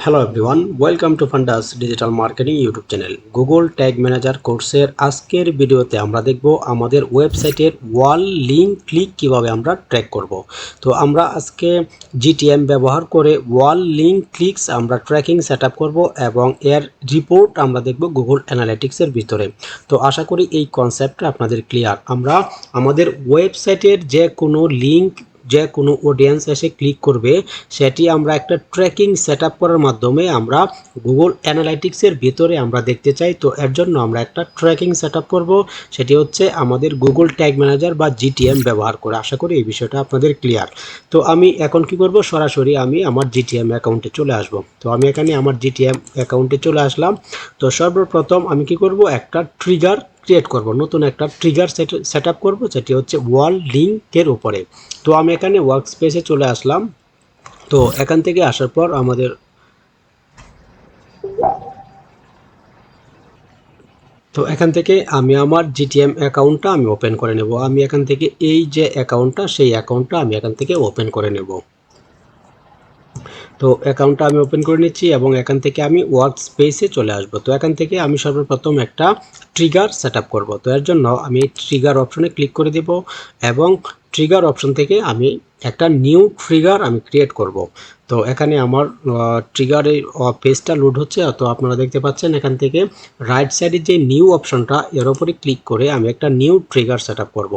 Hello everyone welcome to Fundas digital marketing YouTube channel Google tag manager কোর্সের আজকের ভিডিওতে আমরা দেখব আমাদের ওয়েবসাইটের ওয়াল লিঙ্ক ক্লিক কীভাবে আমরা ট্র্যাক করব। তো আমরা আজকে জিটিএম ব্যবহার করে ওয়াল লিঙ্ক ক্লিকস আমরা ট্র্যাকিং সেট আপ করব এবং এর রিপোর্ট আমরা দেখব গুগল অ্যানালিটিক্সের ভিতরে। তো আশা করি এই কনসেপ্টটা আপনাদের ক্লিয়ার আমরা আমাদের ওয়েবসাইটের যে কোনো লিঙ্ক যে কোনো অডিয়েন্স এসে ক্লিক করবে, সেটি আমরা একটা ট্র্যাকিং সেট করার মাধ্যমে আমরা গুগল অ্যানালাইটিক্সের ভিতরে আমরা দেখতে চাই। তো এর জন্য আমরা একটা ট্র্যাকিং সেট করব, সেটি হচ্ছে আমাদের গুগল ট্যাগ ম্যানেজার বা জিটিএম ব্যবহার করে। আশা করি এই বিষয়টা আপনাদের ক্লিয়ার তো আমি এখন কি করব? সরাসরি আমি আমার জিটিএম অ্যাকাউন্টে চলে আসব। তো আমি এখানে আমার জিটিএম অ্যাকাউন্টে চলে আসলাম। তো সর্বপ্রথম আমি কি করব? একটা ট্রিগার ক্রিয়েট করব। নতুন একটা ট্রিগার সেট সেট আপ করব সেটি হচ্ছে ওয়াল লিঙ্কের উপরে। তো আমি এখানে ওয়ার্ক স্পেসে চলে আসলাম। তো এখান থেকে আসার পর আমাদের তো এখান থেকে আমি আমার জিটিএম অ্যাকাউন্টটা আমি ওপেন করে নেব। আমি এখান থেকে এই যে অ্যাকাউন্টটা সেই অ্যাকাউন্টটা আমি এখান থেকে ওপেন করে নেব। তো অ্যাকাউন্টটা আমি ওপেন করে নিচ্ছি এবং এখান থেকে আমি ওয়ার্ক স্পেসে চলে আসব। তো এখান থেকে আমি সর্বপ্রথম একটা ট্রিগার সেট আপ করব। তো এর জন্য আমি ট্রিগার অপশনে ক্লিক করে দেব এবং ট্রিগার অপশন থেকে আমি একটা নিউ ট্রিগার আমি ক্রিয়েট করব। তো এখানে আমার ট্রিগারের পেজটা লোড হচ্ছে। তো আপনারা দেখতে পাচ্ছেন এখান থেকে রাইট সাইডে যে নিউ অপশনটা এর উপরে ক্লিক করে আমি একটা নিউ ট্রিগার সেট আপ করব।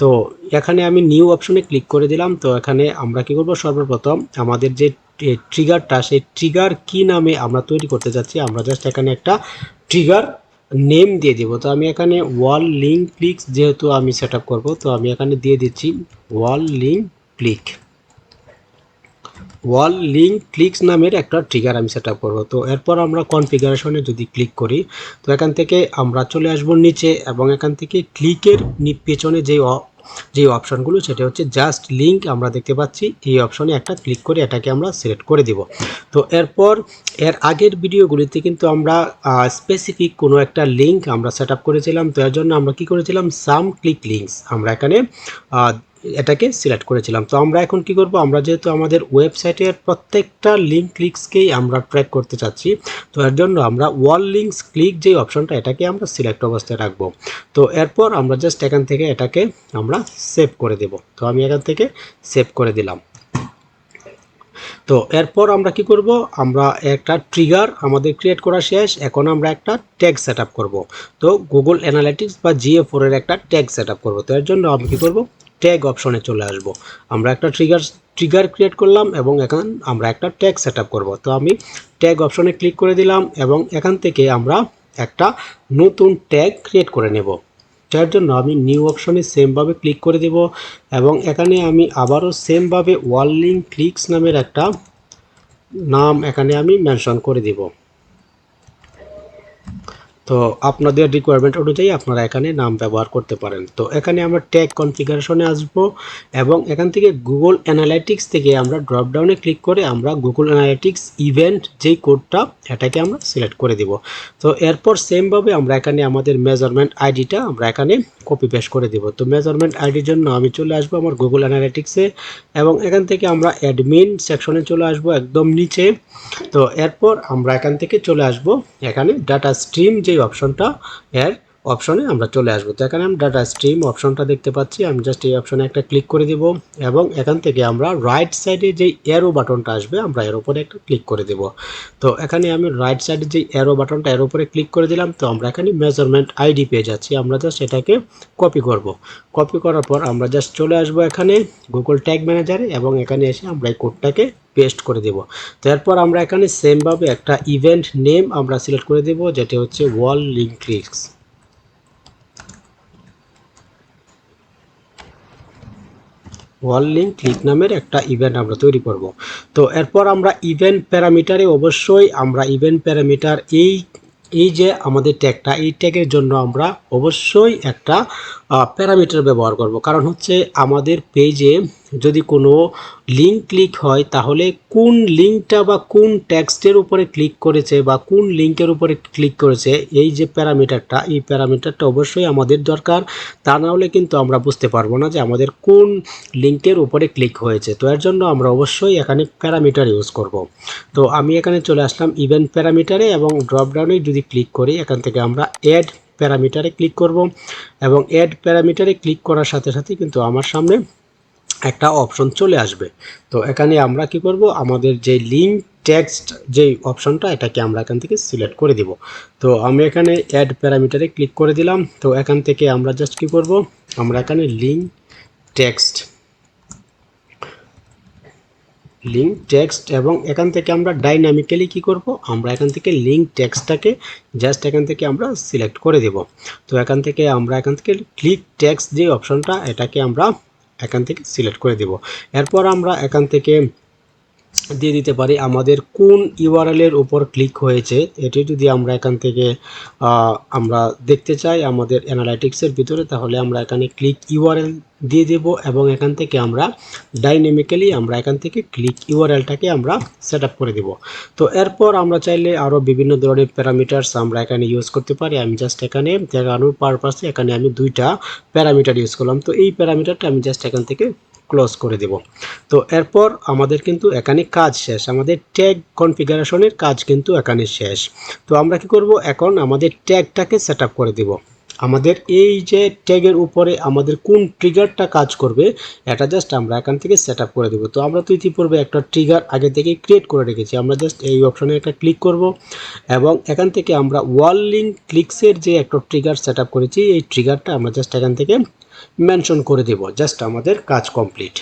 তো এখানে আমি নিউ অপশনে ক্লিক করে দিলাম। তো এখানে আমরা কি করব? সর্বপ্রথম আমাদের যে ট্রিগারটা সেই ট্রিগার কি নামে আমরা তৈরি করতে যাচ্ছি, আমরা জাস্ট এখানে একটা ট্রিগার নেম দিয়ে দিব। তো আমি এখানে ওয়াল লিঙ্ক ক্লিকস যেহেতু আমি সেট আপ করব, তো আমি এখানে দিয়ে দিচ্ছি wall link click wall link clicks নামের একটা ট্রিগার আমি সেট আপ করব। তো এরপর আমরা কনফিগারেশনে যদি ক্লিক করি, তো এখান থেকে আমরা চলে আসব নিচে এবং এখান থেকে ক্লিকের পেছনে যে যে অপশনগুলো, সেটা হচ্ছে জাস্ট লিঙ্ক আমরা দেখতে পাচ্ছি। এই অপশনে একটা ক্লিক করে এটাকে আমরা সিলেক্ট করে দিব। তো এরপর, এর আগের ভিডিওগুলিতে কিন্তু আমরা স্পেসিফিক কোনো একটা লিঙ্ক আমরা সেট করেছিলাম। তো এর জন্য আমরা কি করেছিলাম? সাম ক্লিক লিঙ্কস আমরা এখানে এটাকে সিলেক্ট করেছিলাম। তো আমরা এখন কি করব? আমরা যেহেতু আমাদের ওয়েবসাইটের প্রত্যেকটা লিঙ্ক ক্লিকসকেই আমরা ট্র্যাক করতে চাচ্ছি, তো এর জন্য আমরা ওয়াল লিঙ্কস ক্লিক যে অপশনটা এটাকে আমরা সিলেক্ট অবস্থায় রাখব। তো এরপর আমরা জাস্ট এখান থেকে এটাকে আমরা সেভ করে দেব। তো আমি এখান থেকে সেভ করে দিলাম। তো এরপর আমরা কি করব? আমরা একটা ট্রিগার আমাদের ক্রিয়েট করা শেষ, এখন আমরা একটা ট্যাগ সেট আপ করব। তো গুগল অ্যানালিটিক্স বা জিএ ফোরের একটা ট্যাগ সেট করব। তো এর জন্য আমি কী করব? ট্যাগ অপশনে চলে আসব। আমরা একটা ট্রিগার ট্রিগার ক্রিয়েট করলাম এবং এখন আমরা একটা ট্যাগ সেট আপ করব। তো আমি ট্যাগ অপশনে ক্লিক করে দিলাম এবং এখান থেকে আমরা একটা নতুন ট্যাগ ক্রিয়েট করে নেব। যার জন্য আমি নিউ অপশনে সেমভাবে ক্লিক করে দেব এবং এখানে আমি আবারও সেমভাবে ওয়াল লিঙ্ক ক্লিকস নামের একটা নাম এখানে আমি মেনশন করে দিব। তো আপনাদের রিকোয়ারমেন্ট অনুযায়ী আপনারা এখানে নাম ব্যবহার করতে পারেন। তো এখানে আমরা ট্যাগ কনফিগারেশনে আসব এবং এখান থেকে গুগল অ্যানালাইটিক্স থেকে আমরা ড্রপডাউনে ক্লিক করে আমরা গুগল অ্যানালাইটিক্স ইভেন্ট যেই কোডটা এটাকে আমরা সিলেক্ট করে দিব। তো এরপর সেমভাবে আমরা এখানে আমাদের মেজারমেন্ট আইডিটা আমরা এখানে কপি পেস্ট করে দিব। তো মেজারমেন্ট আইডির জন্য আমি চলে আসব আমার গুগল অ্যানালাইটিক্সে এবং এখান থেকে আমরা অ্যাডমিন সেকশনে চলে আসব একদম নিচে। তো এরপর আমরা এখান থেকে চলে আসব এখানে ডাটা স্ট্রিম যে অপশনটা এর অপশনে আমরা চলে আসব। তো এখানে আমি ডাটা স্ট্রিম অপশনটা দেখতে পাচ্ছি। আমি জাস্ট এই অপশনে একটা ক্লিক করে দিব এবং এখান থেকে আমরা রাইট সাইডে যে এরো বাটনটা আসবে, আমরা এর উপরে একটা ক্লিক করে দেব। তো এখানে আমি রাইট সাইডে যে এরো বাটনটা এর উপরে ক্লিক করে দিলাম, তো আমরা এখানে মেজারমেন্ট আইডি পেয়ে যাচ্ছি। আমরা জাস্ট এটাকে কপি করব। কপি করার পর আমরা জাস্ট চলে আসব এখানে গুগল ট্যাগ ম্যানেজারে এবং এখানে এসে আমরা এই কোডটাকে পেস্ট করে দেব। তো এরপর আমরা এখানে সেমভাবে একটা ইভেন্ট নেম আমরা সিলেক্ট করে দেব, যেটি হচ্ছে wall link clicks wall link click নামের একটা ইভেন্ট আমরা তৈরি করব। তো এরপর আমরা ইভেন্ট প্যারামিটারে অবশ্যই আমরা ইভেন্ট প্যারামিটার এই এই যে আমাদের ট্যাগটা এই ট্যাগের জন্য আমরা অবশ্যই একটা প্যারামিটার ব্যবহার করব। কারণ হচ্ছে আমাদের পেজে যদি কোনো লিঙ্ক ক্লিক হয়, তাহলে কোন লিঙ্কটা বা কোন টেক্সটের উপরে ক্লিক করেছে বা কোন লিঙ্কের উপরে ক্লিক করেছে, এই যে প্যারামিটারটা, এই প্যারামিটারটা অবশ্যই আমাদের দরকার। তা না হলে কিন্তু আমরা বুঝতে পারব না যে আমাদের কোন লিঙ্কের উপরে ক্লিক হয়েছে। তো এর জন্য আমরা অবশ্যই এখানে প্যারামিটার ইউজ করব। তো আমি এখানে চলে আসলাম ইভেন্ট প্যারামিটারে এবং ড্রপডাউনে যদি ক্লিক করি, এখান থেকে আমরা অ্যাড প্যারামিটারে ক্লিক করব। এবং অ্যাড প্যারামিটারে ক্লিক করার সাথে সাথে কিন্তু আমার সামনে একটা অপশন চলে আসবে। তো এখানে আমরা কি করব? আমাদের যে লিঙ্ক টেক্সট যে অপশনটা এটাকে আমরা এখান থেকে সিলেক্ট করে দিব। তো আমি এখানে অ্যাড প্যারামিটারে ক্লিক করে দিলাম। তো এখান থেকে আমরা জাস্ট কি করব? আমরা এখানে লিঙ্ক টেক্সট লিঙ্ক টেক্সট এবং এখান থেকে আমরা ডাইনামিক্যালি কি করব? আমরা এখান থেকে লিঙ্ক টেক্সটটাকে জাস্ট এখান থেকে আমরা সিলেক্ট করে দেব। তো এখান থেকে আমরা এখান থেকে ক্লিক টেক্সট যে অপশনটা এটাকে আমরা এখান থেকে সিলেক্ট করে দেব। এরপর আমরা এখান থেকে দিয়ে দিতে পারি। আমাদের কোন ইউআরএল এর উপর ক্লিক হয়েছে, এটি যদি আমরা এখান থেকে আমরা দেখতে চাই আমাদের অ্যানালাইটিক্সের ভিতরে, তাহলে আমরা এখানে ক্লিক ইউআরএল দিয়ে দেব এবং এখান থেকে আমরা ডাইনামিক্যালি আমরা এখান থেকে ক্লিক ইউআরএলটাকে আমরা সেট করে দেব। তো এরপর আমরা চাইলে আরও বিভিন্ন ধরনের প্যারামিটারস আমরা এখানে ইউজ করতে পারি। আমি জাস্ট এখানে দেখানোর পারপাসে এখানে আমি দুইটা প্যারামিটার ইউজ করলাম। তো এই প্যারামিটারটা আমি জাস্ট এখান থেকে ক্লোজ করে দেব। তো এরপর আমাদের কিন্তু এখানে কাজ শেষ। আমাদের ট্যাগ কনফিগারেশনের কাজ কিন্তু এখানে শেষ। তো আমরা কি করব? এখন আমাদের ট্যাগটাকে সেট করে দেব। আমাদের এই যে ট্যাগের উপরে আমাদের কোন ট্রিগারটা কাজ করবে, এটা জাস্ট আমরা এখান থেকে সেট করে দেবো। তো আমরা তো ইতিপূর্বে একটা ট্রিগার আগে থেকে ক্রিয়েট করে রেখেছি। আমরা জাস্ট এই অপশনে একটা ক্লিক করব এবং এখান থেকে আমরা ওয়াল লিঙ্ক ক্লিকসের যে একটা ট্রিগার সেট করেছি, এই ট্রিগারটা আমরা জাস্ট এখান থেকে মেনশন করে দেব জাস্ট আমাদের কাজ কমপ্লিট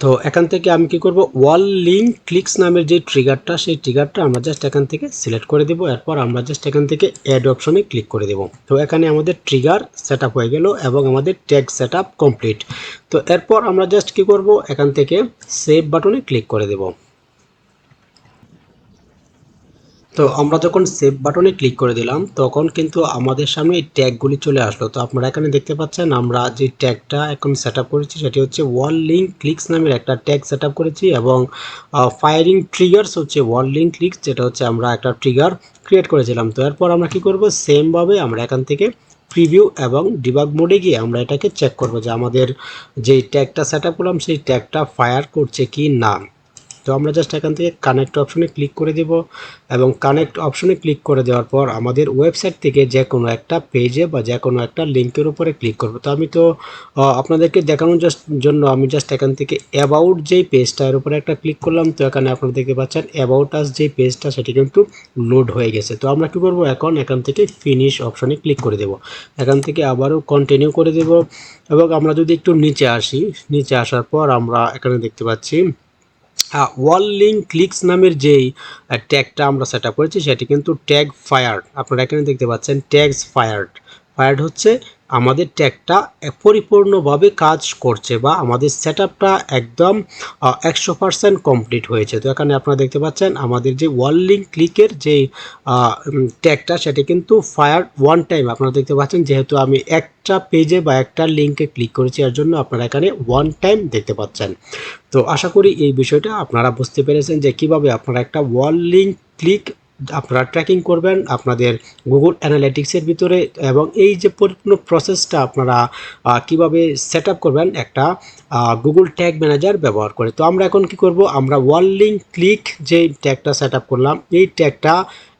তো এখান থেকে আমি কি করব ওয়াল লিঙ্ক ক্লিকস নামের যে ট্রিগারটা সেই ট্রিগারটা আমরা জাস্ট এখান থেকে সিলেক্ট করে দেব, এরপর আমরা জাস্ট এখান থেকে অ্যাড অপশনে ক্লিক করে দেব। তো এখানে আমাদের ট্রিগার সেট হয়ে গেল এবং আমাদের ট্যাগ সেট কমপ্লিট তো এরপর আমরা জাস্ট কি করব, এখান থেকে সেভ বাটনে ক্লিক করে দেব। তো আমরা যখন সেভ বাটনে ক্লিক করে দিলাম, তখন কিন্তু আমাদের সামনে এই ট্যাগগুলি চলে আসলো। তো আপনারা এখানে দেখতে পাচ্ছেন, আমরা যে ট্যাগটা এখন সেট করেছি, সেটি হচ্ছে ওয়াল লিঙ্ক ক্লিক্স নামের একটা ট্যাগ সেট করেছি এবং ফায়ারিং ট্রিগার্স হচ্ছে ওয়াল লিঙ্ক ক্লিক্স যেটা হচ্ছে আমরা একটা ট্রিগার ক্রিয়েট করেছিলাম। তো এরপর আমরা কি করব? সেমভাবে আমরা এখান থেকে প্রিভিউ এবং ডিবাগ মোডে গিয়ে আমরা এটাকে চেক করব যে আমাদের যেই ট্যাগটা সেট করলাম, সেই ট্যাগটা ফায়ার করছে কি না। তো আমরা জাস্ট এখান থেকে কানেক্ট অপশনে ক্লিক করে দেব এবং কানেক্ট অপশনে ক্লিক করে দেওয়ার পর আমাদের ওয়েবসাইট থেকে যে কোনো একটা পেজে বা যে কোনো একটা লিঙ্কের উপরে ক্লিক করব। তো আমি তো আপনাদেরকে দেখানোর জাস্ট জন্য আমি জাস্ট এখান থেকে অ্যাবাউট যেই পেজটা এর উপরে একটা ক্লিক করলাম, তো এখানে আপনারা দেখতে পাচ্ছেন অ্যাবাউট আস যেই পেজটা সেটি কিন্তু লোড হয়ে গেছে। তো আমরা কি করব এখন? এখান থেকে ফিনিশ অপশনে ক্লিক করে দেব। এখান থেকে আবারও কন্টিনিউ করে দেব। এবং আমরা যদি একটু নিচে আসি, নিচে আসার পর আমরা এখানে দেখতে পাচ্ছি ওয়াল লিঙ্ক ক্লিকস নামের যেই ট্যাগটা আমরা সেট করেছি, সেটি কিন্তু ট্যাগ ফায়ার্ড আপনারা এখানে দেখতে পাচ্ছেন ট্যাগস ফায়ার্ড ফায়ার্ড হচ্ছে আমাদের ট্যাগটা পরিপূর্ণভাবে কাজ করছে বা আমাদের সেট একদম একশো পার্সেন্ট কমপ্লিট হয়েছে। তো এখানে আপনারা দেখতে পাচ্ছেন আমাদের যে ওয়াল লিঙ্ক ক্লিকের যে ট্যাগটা সেটি কিন্তু ফায়ার ওয়ান টাইম আপনারা দেখতে পাচ্ছেন যেহেতু আমি একটা পেজে বা একটা লিঙ্কে ক্লিক করেছি, এর জন্য আপনারা এখানে ওয়ান টাইম দেখতে পাচ্ছেন। তো আশা করি এই বিষয়টা আপনারা বুঝতে পেরেছেন যে কীভাবে আপনারা একটা ওয়াল লিঙ্ক ক্লিক আপনারা ট্র্যাকিং করবেন আপনাদের গুগল অ্যানালিটিক্সের ভিতরে এবং এই যে পরিপূর্ণ প্রসেসটা আপনারা কীভাবে সেট করবেন একটা গুগল ট্যাগ ম্যানেজার ব্যবহার করে। তো আমরা এখন কি করব? আমরা ওয়াল লিঙ্ক ক্লিক যে ট্যাগটা সেট করলাম, এই ট্যাগটা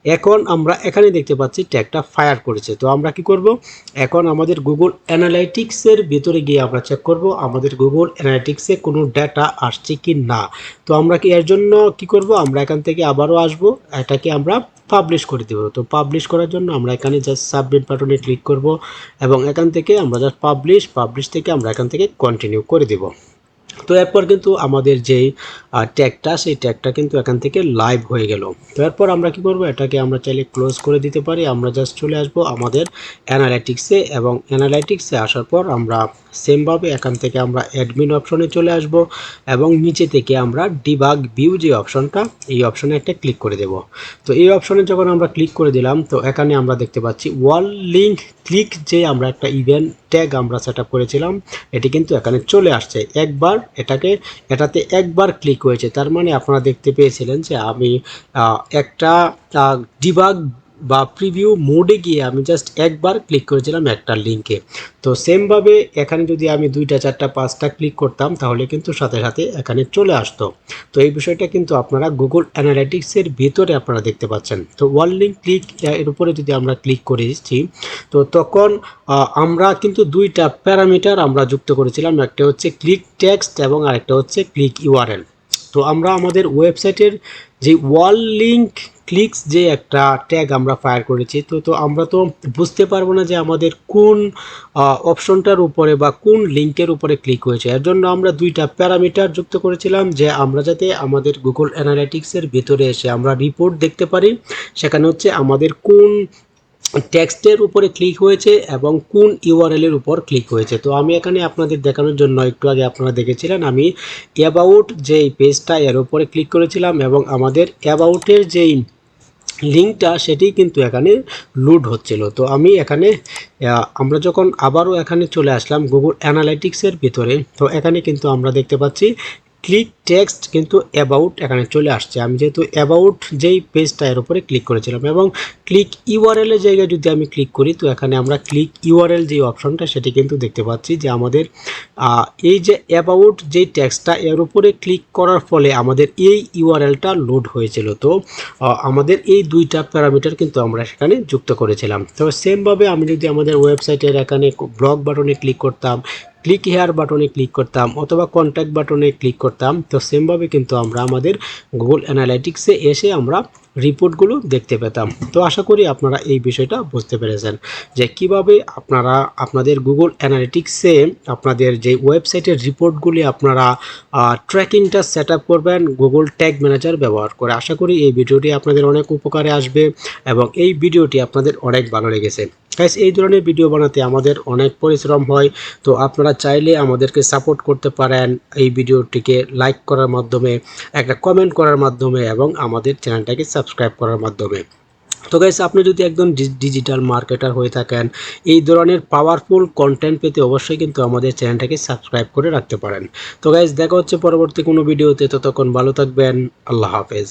এখন আমরা এখানে দেখতে পাচ্ছি ট্যাগটা ফায়ার করেছে। তো আমরা কি করব? এখন আমাদের গুগল অ্যানালাইটিক্সের ভিতরে গিয়ে আমরা চেক করব, আমাদের গুগল অ্যানালাইটিক্সে কোনো ডাটা আসছে কি না। তো আমরা কি এর জন্য কি করব? আমরা এখান থেকে আবারও আসব, এটাকে আমরা পাবলিশ করে দেবো। তো পাবলিশ করার জন্য আমরা এখানে জাস্ট সাবমিট বাটনে ক্লিক করব এবং এখান থেকে আমরা জাস্ট পাবলিশ পাবলিশ থেকে আমরা এখান থেকে কন্টিনিউ করে দেব। তো এরপর কিন্তু আমাদের যেই ট্যাগটা সেই ট্যাগটা কিন্তু এখান থেকে লাইভ হয়ে গেল। তো এরপর আমরা কি করব? এটাকে আমরা চাইলে ক্লোজ করে দিতে পারি। আমরা জাস্ট চলে আসব আমাদের অ্যানালাইটিক্সে এবং অ্যানালাইটিক্সে আসার পর আমরা সেমভাবে এখান থেকে আমরা অ্যাডমিন অপশনে চলে আসব এবং নিচে থেকে আমরা ডিবাগ ভিউ যে অপশনটা এই অপশনে একটা ক্লিক করে দেব। তো এই অপশনে যখন আমরা ক্লিক করে দিলাম, তো এখানে আমরা দেখতে পাচ্ছি ওয়াল লিঙ্ক ক্লিক যে আমরা একটা ইভেন্ট ট্যাগ আমরা সেট করেছিলাম, এটি কিন্তু এখানে চলে আসছে। একবার এটাকে এটাতে একবার ক্লিক হয়েছে। তার মানে আপনারা দেখতে পেয়েছিলেন যে আমি একটা ডিবাগ বা প্রিভিউ মোডে গিয়ে আমি জাস্ট একবার ক্লিক করেছিলাম একটা লিঙ্কে তো সেমভাবে এখানে যদি আমি দুইটা, চারটা, পাঁচটা ক্লিক করতাম, তাহলে কিন্তু সাথে সাথে এখানে চলে আসতো। তো এই বিষয়টা কিন্তু আপনারা গুগল অ্যানালাইটিক্সের ভিতরে আপনারা দেখতে পাচ্ছেন। তো ওয়াল লিঙ্ক ক্লিক এর উপরে যদি আমরা ক্লিক করেছি, তো তখন আমরা কিন্তু দুইটা প্যারামিটার আমরা যুক্ত করেছিলাম। একটা হচ্ছে ক্লিক টেক্সট এবং আরেকটা হচ্ছে ক্লিক ইউআরএল তো আমরা আমাদের ওয়েবসাইটের যে ওয়াল লিঙ্ক ক্লিকস যে একটা ট্যাগ আমরা ফায়ার করেছি, তো তো আমরা তো বুঝতে পারব না যে আমাদের কোন অপশনটার উপরে বা কোন লিঙ্কের উপরে ক্লিক হয়েছে। এর জন্য আমরা দুইটা প্যারামিটার যুক্ত করেছিলাম যে আমরা যাতে আমাদের গুগল অ্যানালাইটিক্সের ভিতরে এসে আমরা রিপোর্ট দেখতে পারি। সেখানে হচ্ছে আমাদের কোন টেক্সটের উপরে ক্লিক হয়েছে এবং কোন ইউআরএল এর উপর ক্লিক হয়েছে। তো আমি এখানে আপনাদের দেখানোর জন্য একটু আগে আপনারা দেখেছিলেন, আমি অ্যাবাউট যেই পেজটা এর উপরে ক্লিক করেছিলাম এবং আমাদের অ্যাবাউটের যেই লিঙ্কটা সেটি কিন্তু এখানে লোড হচ্ছিল। তো আমি এখানে আমরা যখন আবারও এখানে চলে আসলাম গুগল অ্যানালাইটিক্সের ভিতরে, তো এখানে কিন্তু আমরা দেখতে পাচ্ছি ক্লিক টেক্সট কিন্তু অ্যাবাউট এখানে চলে আসছে। আমি যেহেতু অ্যাবাউট যেই পেজটা এর উপরে ক্লিক করেছিলাম এবং ক্লিক ইউআরএল এর জায়গায় যদি আমি ক্লিক করি, তো এখানে আমরা ক্লিক ইউআরএল যে অপশনটা সেটি কিন্তু দেখতে পাচ্ছি যে আমাদের এই যে অ্যাবাউট যেই টেক্সটটা এর উপরে ক্লিক করার ফলে আমাদের এই ইউআরএলটা লোড হয়েছিল। তো আমাদের এই দুইটা প্যারামিটার কিন্তু আমরা সেখানে যুক্ত করেছিলাম। তো সেমভাবে আমি যদি আমাদের ওয়েবসাইটের এখানে ব্লগ বাটনে ক্লিক করতাম ক্লিক হেয়ার বাটনে ক্লিক করতাম অথবা কন্ট্যাক্ট বাটনে ক্লিক করতাম। তো সেমভাবে কিন্তু আমরা আমাদের গুগল অ্যানালাইটিক্সে এসে আমরা রিপোর্টগুলো দেখতে পেতাম। তো আশা করি আপনারা এই বিষয়টা বুঝতে পেরেছেন যে কীভাবে আপনারা আপনাদের গুগল অ্যানালিটিক্সে আপনাদের যে ওয়েবসাইটের রিপোর্টগুলি আপনারা ট্র্যাকিংটা সেট আপ করবেন গুগল ট্যাগ ম্যানেজার ব্যবহার করে। আশা করি এই ভিডিওটি আপনাদের অনেক উপকারে আসবে এবং এই ভিডিওটি আপনাদের অনেক ভালো লেগেছে। গাইস এই ধরনের ভিডিও বানাতে আমাদের অনেক পরিশ্রম হয়, তো আপনারা চাইলে আমাদেরকে সাপোর্ট করতে পারেন এই ভিডিওটিকে লাইক করার মাধ্যমে, একটা কমেন্ট করার মাধ্যমে এবং আমাদের চ্যানেলটাকে সাবস্ক্রাইব করার মাধ্যমে। তো গাইস আপনি যদি একজন ডিজিটাল মার্কেটার হয়ে থাকেন, এই ধরনের পাওয়ারফুল কন্টেন্ট পেতে অবশ্যই কিন্তু আমাদের চ্যানেলটাকে সাবস্ক্রাইব করে রাখতে পারেন। তো গাইস দেখা হচ্ছে পরবর্তী কোনো ভিডিওতে ততক্ষণ ভালো থাকবেন, আল্লাহ হাফেজ।